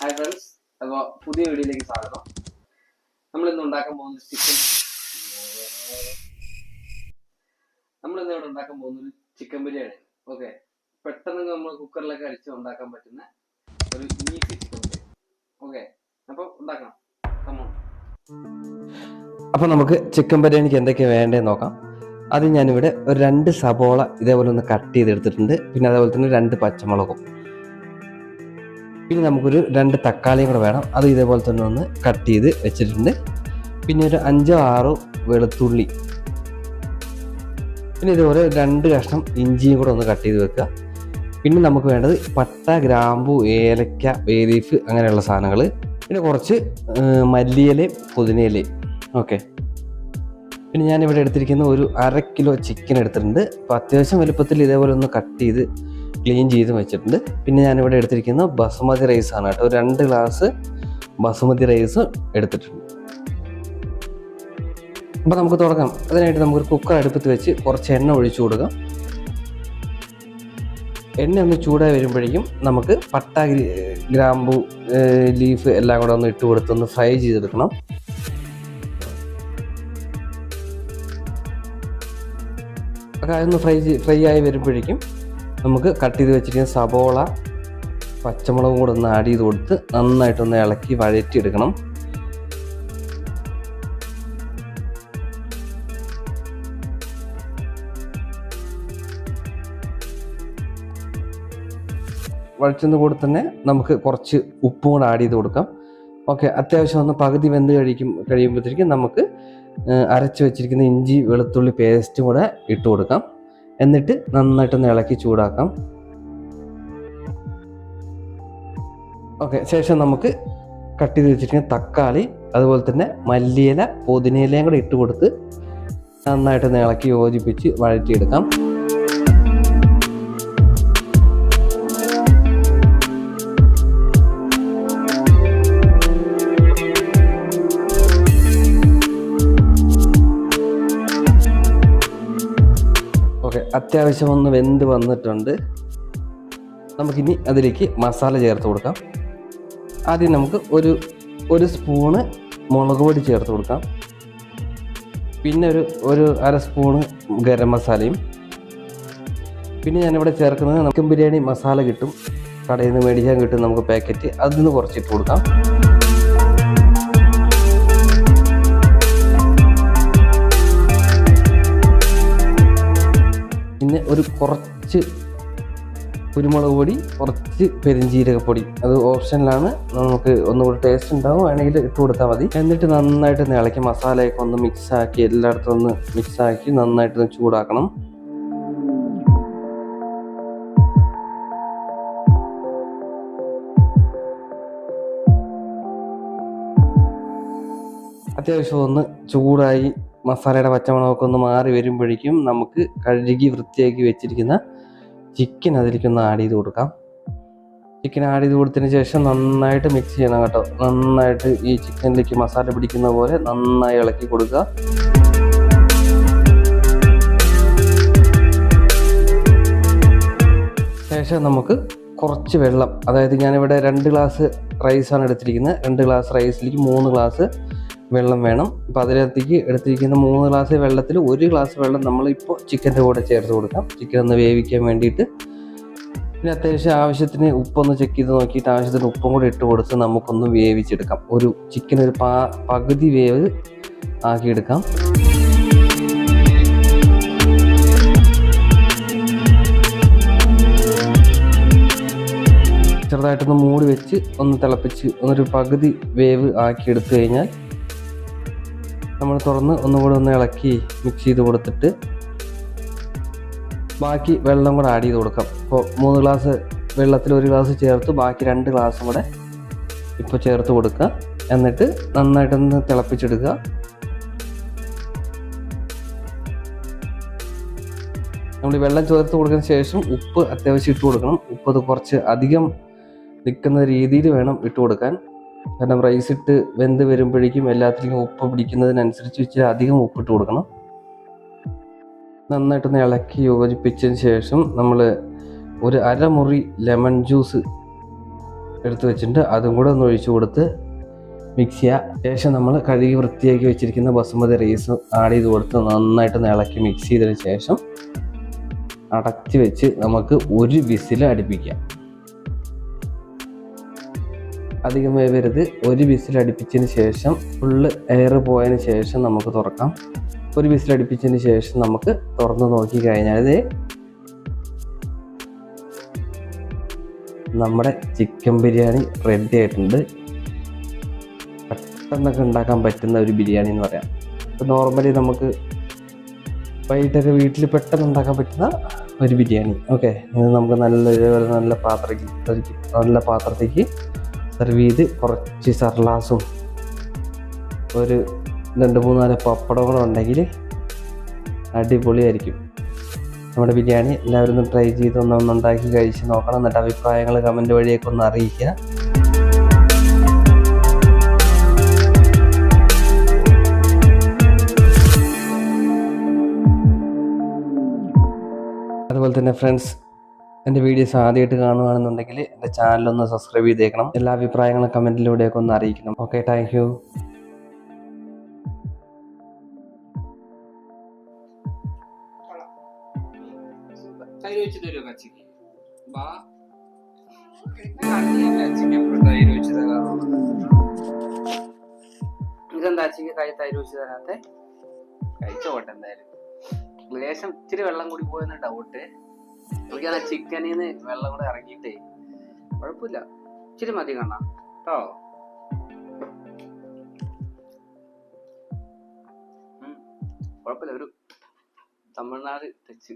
Hi friends അപ്പോൾ പുതിയ വീഡിയോയിലേക്ക് സ്വാഗതം. നമ്മൾ ഇന്ന് ഉണ്ടാക്കാൻ പോകുന്ന ചിക്കൻ നമ്മൾ ഇന്ന് ഇവിടെ ഉണ്ടാക്കാൻ പോകുന്നത് ചിക്കൻ ബിരിയാണി. ഓക്കെ പെട്ടെന്ന് നമ്മൾ കുക്കറിലൊക്കെ അടിച്ച് ഉണ്ടാക്കാൻ പറ്റുന്ന ഒരു ഈസി ചിക്കൻ ബിരിയാണി. ഓക്കെ അപ്പോൾ ഉണ്ടാക്കണം. കമ്മോ അപ്പോൾ നമുക്ക് ചിക്കൻ ബിരിയാണിക്ക് എന്തൊക്കെയാണ് വേണ്ടതെന്ന് നോക്കാം. അത് ഞാനിവിടെ ഒരു രണ്ട് സബോള ഇതേപോലെ ഒന്ന് കട്ട് ചെയ്തെടുത്തിട്ടുണ്ട്. പിന്നെ അതേപോലെ തന്നെ രണ്ട് പച്ചമുളകും. പിന്നെ നമുക്കൊരു രണ്ട് തക്കാളിയും കൂടെ വേണം. അത് ഇതേപോലെ തന്നെ ഒന്ന് കട്ട് ചെയ്ത് വെച്ചിട്ടുണ്ട്. പിന്നെ ഒരു അഞ്ചോ ആറോ വെളുത്തുള്ളി. പിന്നെ ഇതുപോലെ രണ്ട് കഷ്ണം ഇഞ്ചിയും കൂടെ ഒന്ന് കട്ട് ചെയ്ത് വെക്കുക. പിന്നെ നമുക്ക് വേണ്ടത് പട്ട ഗ്രാമ്പു ഏലക്ക വേലീഫ് അങ്ങനെയുള്ള സാധനങ്ങൾ പിന്നെ കുറച്ച് മല്ലിയിലയും പുതിനയിലയും ഓക്കെ. പിന്നെ ഞാനിവിടെ എടുത്തിരിക്കുന്ന ഒരു അര കിലോ ചിക്കൻ എടുത്തിട്ടുണ്ട്. അപ്പോൾ അത്യാവശ്യം വലുപ്പത്തിൽ ഇതേപോലെ ഒന്ന് കട്ട് ചെയ്ത് ക്ലീൻ ചെയ്ത് വെച്ചിട്ടുണ്ട്. പിന്നെ ഞാനിവിടെ എടുത്തിരിക്കുന്ന ബസുമതി റൈസ് ആണ് കേട്ടോ. രണ്ട് ഗ്ലാസ് ബസുമതി റൈസ് എടുത്തിട്ടുണ്ട്. അപ്പോൾ നമുക്ക് തുടങ്ങാം. അതിനായിട്ട് നമുക്കൊരു കുക്കർ അടുപ്പത്ത് വെച്ച് കുറച്ച് എണ്ണ ഒഴിച്ചു കൊടുക്കാം. എണ്ണ ഒന്ന് ചൂടായി വരുമ്പോഴേക്കും നമുക്ക് പട്ട ഗ്രി- ഗ്രാമ്പു ലീഫ് എല്ലാം കൂടെ ഒന്ന് ഇട്ട് കൊടുത്തൊന്ന് ഫ്രൈ ചെയ്തെടുക്കണം. അതൊന്ന് ഫ്രൈ ഫ്രൈ ആയി വരുമ്പോഴേക്കും നമുക്ക് കട്ട് ചെയ്ത് വെച്ചിരിക്കുന്ന സബോള പച്ചമുളകും കൂടെ ഒന്ന് ആഡ് ചെയ്ത് കൊടുത്ത് നന്നായിട്ടൊന്ന് ഇളക്കി വഴറ്റിയെടുക്കണം. വഴറ്റുന്ന കൂടെ തന്നെ നമുക്ക് കുറച്ച് ഉപ്പും കൂടെ ആഡ് ചെയ്ത് കൊടുക്കാം. ഓക്കെ അത്യാവശ്യം ഒന്ന് പകുതി വെന്ത് കഴിക്കും കഴിയുമ്പോഴത്തേക്കും നമുക്ക് അരച്ച് വെച്ചിരിക്കുന്ന ഇഞ്ചി വെളുത്തുള്ളി പേസ്റ്റും കൂടെ ഇട്ട് കൊടുക്കാം. എന്നിട്ട് നന്നായിട്ടൊന്ന് ഇളക്കി ചൂടാക്കാം. ഓക്കെ ശേഷം നമുക്ക് കട്ട് ചെയ്ത് വെച്ചിരിക്കുന്ന തക്കാളി അതുപോലെ തന്നെ മല്ലിയില പുതിനയിലയും കൂടെ ഇട്ട് കൊടുത്ത് നന്നായിട്ട് ഇളക്കി യോജിപ്പിച്ച് വഴറ്റിയെടുക്കാം. ഓക്കെ അത്യാവശ്യം ഒന്ന് വെന്ത് വന്നിട്ടുണ്ട്. നമുക്കിനി അതിലേക്ക് മസാല ചേർത്ത് കൊടുക്കാം. ആദ്യം നമുക്ക് ഒരു ഒരു സ്പൂണ് മുളക് പൊടി ചേർത്ത് കൊടുക്കാം. പിന്നെ ഒരു ഒരു അര സ്പൂണ് ഗരം മസാലയും. പിന്നെ ഞാനിവിടെ ചേർക്കുന്നത് നമുക്ക് ബിരിയാണി മസാല കിട്ടും. കടയിൽ നിന്ന് മേടിക്കാൻ കിട്ടും നമുക്ക് പാക്കറ്റ് അതിൽ നിന്ന് കുറച്ചിട്ട് കൊടുക്കാം. ഒരു കുറച്ച് കുരുമുളക് പൊടി കുറച്ച് പെരിഞ്ജീരകപ്പൊടി അത് ഓപ്ഷനിലാണ്. നമുക്ക് ഒന്നുകൂടി ടേസ്റ്റ് ഉണ്ടാവും. വേണമെങ്കിൽ ഇട്ട് കൊടുത്താൽ മതി. എന്നിട്ട് നന്നായിട്ട് ഇളക്കി മസാലയൊക്കെ ഒന്ന് മിക്സാക്കി എല്ലായിടത്തും ഒന്ന് മിക്സാക്കി നന്നായിട്ട് ചൂടാക്കണം. അത്യാവശ്യം ഒന്ന് ചൂടായി മസാലയുടെ പച്ചമണമൊക്കെ ഒന്ന് മാറി വരുമ്പോഴേക്കും നമുക്ക് കഴുകി വൃത്തിയാക്കി വെച്ചിരിക്കുന്ന ചിക്കൻ അതിലേക്കൊന്ന് ആഡ് ചെയ്ത് കൊടുക്കാം. ചിക്കൻ ആഡ് ചെയ്ത് കൊടുത്തതിന് ശേഷം നന്നായിട്ട് മിക്സ് ചെയ്യണം കേട്ടോ. നന്നായിട്ട് ഈ ചിക്കനിലേക്ക് മസാല പിടിക്കുന്ന പോലെ നന്നായി ഇളക്കി കൊടുക്കുക. ശേഷം നമുക്ക് കുറച്ച് വെള്ളം. അതായത് ഞാനിവിടെ രണ്ട് ഗ്ലാസ് റൈസാണ് എടുത്തിരിക്കുന്നത്. രണ്ട് ഗ്ലാസ് റൈസിലേക്ക് മൂന്ന് ഗ്ലാസ് വെള്ളം വേണം. അപ്പോൾ അതിനകത്തേക്ക് എടുത്തിരിക്കുന്ന മൂന്ന് ഗ്ലാസ് വെള്ളത്തിൽ ഒരു ഗ്ലാസ് വെള്ളം നമ്മളിപ്പോൾ ചിക്കന്റെ കൂടെ ചേർത്ത് കൊടുക്കാം. ചിക്കൻ ഒന്ന് വേവിക്കാൻ വേണ്ടിയിട്ട്. പിന്നെ അത്യാവശ്യം ആവശ്യത്തിന് ഉപ്പൊന്ന് ചെക്ക് ചെയ്ത് നോക്കിയിട്ട് ആവശ്യത്തിന് ഉപ്പും കൂടെ ഇട്ട് കൊടുത്ത് നമുക്കൊന്ന് വേവിച്ചെടുക്കാം. ഒരു ചിക്കൻ ഒരു പാ പകുതി വേവ് ആക്കിയെടുക്കാം. ചെറുതായിട്ടൊന്ന് മൂടി വെച്ച് ഒന്ന് തിളപ്പിച്ച് ഒന്നൊരു പകുതി വേവ് ആക്കി എടുത്തു കഴിഞ്ഞാൽ നമ്മൾ തുറന്ന് ഒന്നുകൂടെ ഒന്ന് ഇളക്കി മിക്സ് ചെയ്ത് കൊടുത്തിട്ട് ബാക്കി വെള്ളം കൂടെ ആഡ് ചെയ്ത് കൊടുക്കാം. ഇപ്പോൾ മൂന്ന് ഗ്ലാസ് വെള്ളത്തിൽ ഒരു ഗ്ലാസ് ചേർത്ത് ബാക്കി രണ്ട് ഗ്ലാസ് കൂടെ ഇപ്പോൾ ചേർത്ത് കൊടുക്കുക. എന്നിട്ട് നന്നായിട്ടൊന്ന് തിളപ്പിച്ചെടുക്കുക. നമ്മൾ വെള്ളം ചേർത്ത് കൊടുക്കുന്ന ശേഷം ഉപ്പ് അത്യാവശ്യം ഇട്ട് കൊടുക്കണം. ഉപ്പ് അത് കുറച്ച് അധികം നിൽക്കുന്ന രീതിയിൽ വേണം ഇട്ട് കൊടുക്കാൻ. കാരണം റൈസ് ഇട്ട് വെന്ത് വരുമ്പോഴേക്കും എല്ലാത്തിലേക്കും ഉപ്പ് പിടിക്കുന്നതിനനുസരിച്ച് ഇച്ചിരി അധികം ഉപ്പിട്ട് കൊടുക്കണം. നന്നായിട്ടൊന്ന് ഇളക്കി യോജിപ്പിച്ചതിന് ശേഷം നമ്മൾ ഒരു അരമുറി ലെമൺ ജ്യൂസ് എടുത്ത് വെച്ചിട്ടുണ്ട്. അതും കൂടെ ഒന്ന് ഒഴിച്ചു കൊടുത്ത് മിക്സ് ചെയ്യുക ശേഷം നമ്മൾ കഴുകി വൃത്തിയാക്കി വെച്ചിരിക്കുന്ന ബസുമതി റൈസ് ആഡ് ചെയ്ത് കൊടുത്ത് നന്നായിട്ട് ഒന്ന് ഇളക്കി മിക്സ് ചെയ്തതിന് ശേഷം അടച്ച് വെച്ച് നമുക്ക് ഒരു വിസിൽ അടുപ്പിക്കാം. അധികം വേവരുത് ഒരു വിസിൽ അടുപ്പിച്ചതിന് ശേഷം ഫുള്ള് എയർ പോയതിന് ശേഷം നമുക്ക് തുറക്കാം. ഒരു വിസിൽ അടുപ്പിച്ചതിന് ശേഷം നമുക്ക് തുറന്ന് നോക്കി കഴിഞ്ഞാൽ നമ്മുടെ ചിക്കൻ ബിരിയാണി റെഡി ആയിട്ടുണ്ട്. പെട്ടെന്നൊക്കെ ഉണ്ടാക്കാൻ പറ്റുന്ന ഒരു ബിരിയാണി എന്ന് പറയാം. ഇപ്പം നോർമലി നമുക്ക് വൈകിട്ടൊക്കെ വീട്ടിൽ പെട്ടെന്ന് ഉണ്ടാക്കാൻ പറ്റുന്ന ഒരു ബിരിയാണി. ഓക്കെ നമുക്ക് നല്ല നല്ല പാത്രത്തിൽ നല്ല പാത്രത്തേക്ക് സെർവ് ചെയ്ത് കുറച്ച് സർലാസും ഒരു രണ്ട് മൂന്നാൽ പപ്പടം കൂടെ ഉണ്ടെങ്കിൽ അടിപൊളിയായിരിക്കും. നമ്മുടെ ബിരിയാണി എല്ലാവരും ഒന്ന് ട്രൈ ചെയ്ത് ഒന്ന് ഒന്ന് ഉണ്ടാക്കി കഴിച്ച് നോക്കണം എന്നിട്ട് അഭിപ്രായങ്ങൾ കമന്റ് വഴിയൊക്കെ ഒന്ന് അറിയിക്കുക. അതുപോലെ തന്നെ ഫ്രണ്ട്സ് എന്റെ വീഡിയോസ് ആദ്യമായിട്ട് കാണുകയാണെന്നുണ്ടെങ്കിൽ എന്റെ ചാനലൊന്ന് സബ്സ്ക്രൈബ് ചെയ്തേക്കണം. എല്ലാ അഭിപ്രായങ്ങളും കമന്റിലൂടെയൊക്കെ ഒന്ന് അറിയിക്കണം. ഓക്കെ താങ്ക് യു തൈര് വെച്ച് തരുമോ കച്ചിക്ക്? ബാ. അച്ചിക്ക് എപ്പോഴും തൈര്. വെച്ച് തരാറുള്ളൂ ഇതെന്താ അച്ചിക്ക് കൈ തൈര് വെച്ച് തരാത്തെ കഴിച്ചോട്ടെ എന്തായാലും. ലേശം ഇച്ചിരി വെള്ളം കൂടി പോയെന്ന് ഡൗട്ട് എനിക്കാണ് ചിക്കനിൽ നിന്ന് വെള്ളം കൂടെ ഇറങ്ങിയിട്ടേ. കുഴപ്പമില്ല. ഇച്ചിരി മതി കണ്ണ. കേട്ടോ കുഴപ്പമില്ല. ഒരു തമിഴ്നാട് ടച്ച്